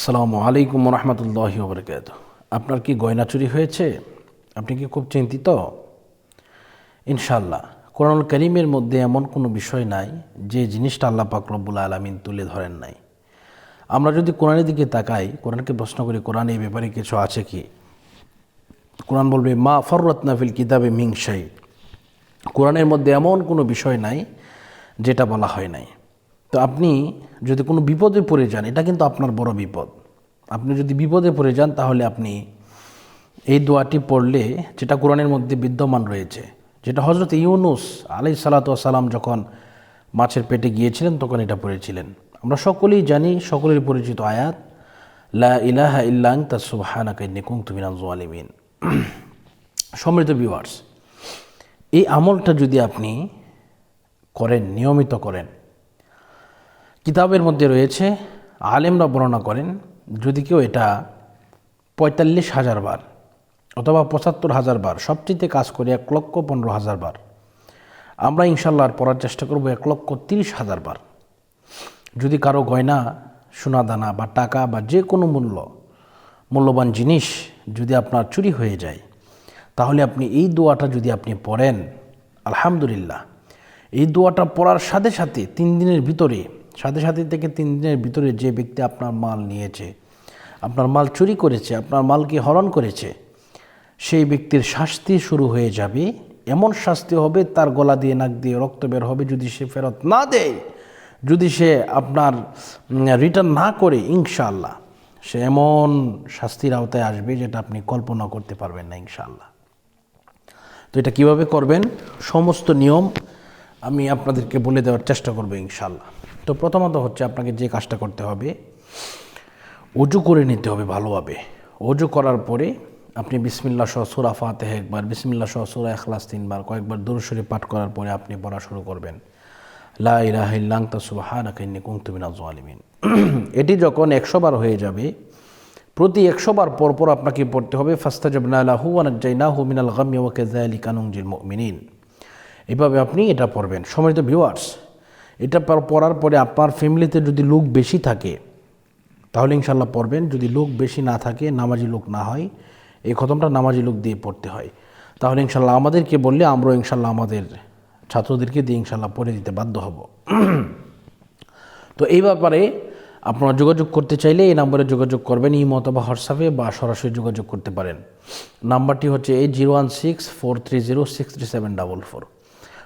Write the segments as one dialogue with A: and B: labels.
A: আসসালামু আলাইকুম রহমতুল্লাহ বরকাত আপনার কি গয়না চুরি হয়েছে? আপনি কি খুব চিন্তিত? ইনশাল্লাহ কোরআন করিমের মধ্যে এমন কোনো বিষয় নাই যে জিনিসটা আল্লাহ পাক রব্বুল আলমিন তুলে ধরেন নাই। আমরা যদি কোরআনের দিকে তাকাই, কোরআনকে প্রশ্ন করি, কোরআন এই ব্যাপারে কিছু আছে কি? কোরআন বলবে, মা ফররত্নাফিল কিতাবে মিংসাই কোরআনের মধ্যে এমন কোনো বিষয় নাই যেটা বলা হয় নাই। তো আপনি যদি কোনো বিপদে পড়ে যান, এটা কিন্তু আপনার বড় বিপদ। আপনি যদি বিপদে পড়ে যান, তাহলে আপনি এই দোয়াটি পড়লে, যেটা কোরআনের মধ্যে বিদ্যমান রয়েছে, যেটা হজরত ইউনুস আলাই সালাতাম যখন মাছের পেটে গিয়েছিলেন, তখন এটা পড়েছিলেন। আমরা সকলেই জানি সকলের পরিচিত আয়াত, লা ইলাহা ইল্লাং তা সুবাহানাকাইনি কুং তুমিনাল জোয়ালিমিন সমৃদ্ধ ভিউয়ার্স এই আমলটা যদি আপনি করেন, নিয়মিত করেন কিতাবের মধ্যে রয়েছে, আলেমরা বর্ণনা করেন, যদি কেউ এটা পঁয়তাল্লিশ হাজার বার অথবা পঁচাত্তর হাজার বার, সবচেয়ে কাজ করে এক লক্ষ পনেরো হাজার বার। আমরা ইনশাল্লাহ পড়ার চেষ্টা করব এক লক্ষ তিরিশ হাজার বার। যদি কারও গয়না সোনা দানা বা টাকা বা যে কোনো মূল্য, মূল্যবান জিনিস যদি আপনার চুরি হয়ে যায়, তাহলে আপনি এই দোয়াটা যদি আপনি পড়েন, আলহামদুলিল্লাহ, এই দোয়াটা পড়ার সাথে সাথে তিন দিনের ভিতরে সাথে সাথে থেকে তিন দিনের ভিতরে যে ব্যক্তি আপনার মাল নিয়েছে, আপনার মাল চুরি করেছে, আপনার মালকে হরণ করেছে, সেই ব্যক্তির শাস্তি শুরু হয়ে যাবে। এমন শাস্তি হবে, তার গলা দিয়ে, নাক দিয়ে রক্ত বের হবে যদি সে ফেরত না দেয়। যদি সে আপনার রিটার্ন না করে, ইনশাআল্লাহ। সে এমন শাস্তির আওতায় আসবে যেটা আপনি কল্পনা করতে পারবেন না, ইনশাআল্লাহ। তো এটা কীভাবে করবেন? সমস্ত নিয়ম আমি আপনাদেরকে বলে দেওয়ার চেষ্টা করব ইনশাল্লাহ তো প্রথমত হচ্ছে আপনাকে যে কাজটা করতে হবে, অজু করে নিতে হবে ভালোভাবে। অজু করার পরে আপনি বিসমিল্লা সহ সুরা ফাতেহ একবার বিসমিল্লা সহ সুরা এখলাস তিনবার, কয়েকবার দূরস্বরে পাঠ করার পরে আপনি পড়া শুরু করবেন। লা ইলাহা ইল্লাং তা সুবহানাকাইন্নি কুনতু মিনাজ জালিমিন এটি যখন একশো বার হয়ে যাবে, প্রতি একশো বার পর পর আপনাকে পড়তে হবে, ফাস্তাজাবনা লাহু ওয়ানাজ্জাইনাহু মিনাল গাম্মি ওয়া কাযালিকা নুনজিল মুমিনিন। এভাবে আপনি এটা পড়বেন। সম্মানিত ভিউয়ার্স এটা পড়ার পরে আপনার ফ্যামিলিতে যদি লোক বেশি থাকে, তাহলে ইনশাল্লাহ পড়বেন। যদি লোক বেশি না থাকে, নামাজি লোক না হয়, এই খতমটা নামাজি লোক দিয়ে পড়তে হয়। তাহলে ইনশাল্লাহ আমাদেরকে বললে আমরাও ইনশাল্লাহ আমাদের ছাত্রদেরকে দিয়ে ইনশাল্লাহ পড়ে দিতে বাধ্য হব। তো এই ব্যাপারে আপনারা যোগাযোগ করতে চাইলে এই নাম্বারে যোগাযোগ করবেন, ইমো অথবা হোয়াটসঅ্যাপে বা সরাসরি যোগাযোগ করতে পারেন। নাম্বারটি হচ্ছে eight zero one six four three zero six three seven double four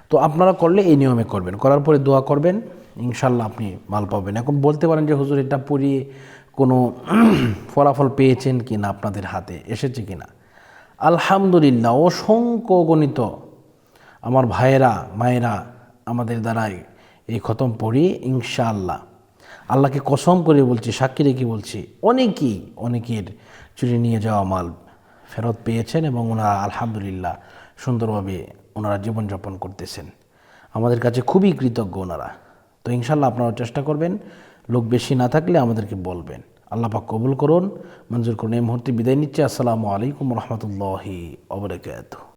A: তো আপনারা করলে এই নিয়মে করবেন। করার পরে দোয়া করবেন, ইনশাল্লাহ আপনি মাল পাবেন। এখন বলতে পারেন যে, হুজুর, এটা পড়িয়ে কোনো ফলাফল পেয়েছেন কি না আপনাদের হাতে? এসেছে কি না? আলহামদুলিল্লাহ, অসংখ্য গণিত আমার ভাইয়েরা, মায়েরা আমাদের দ্বারাই এই খতম পড়ি ইনশাআল্লাহ আল্লাহকে কসম করে বলছি, সাক্ষী রেখে বলছি, অনেকেই, অনেকের চুরি নিয়ে যাওয়া মাল ফেরত পেয়েছেন এবং ওনারা আলহামদুলিল্লাহ সুন্দরভাবে ওনারা জীবনযাপন করতেছেন। আমাদের কাছে খুবই কৃতজ্ঞ ওনারা। তো ইনশাল্লাহ আপনারা চেষ্টা করবেন, লোক বেশি না থাকলে আমাদেরকে বলবেন। আল্লাহ পাক কবুল করুন। মঞ্জুর করুন। এই মুহূর্তে বিদায় নিচ্ছে। আসসালামু আলাইকুম রহমতুল্লাহি অবরাকাত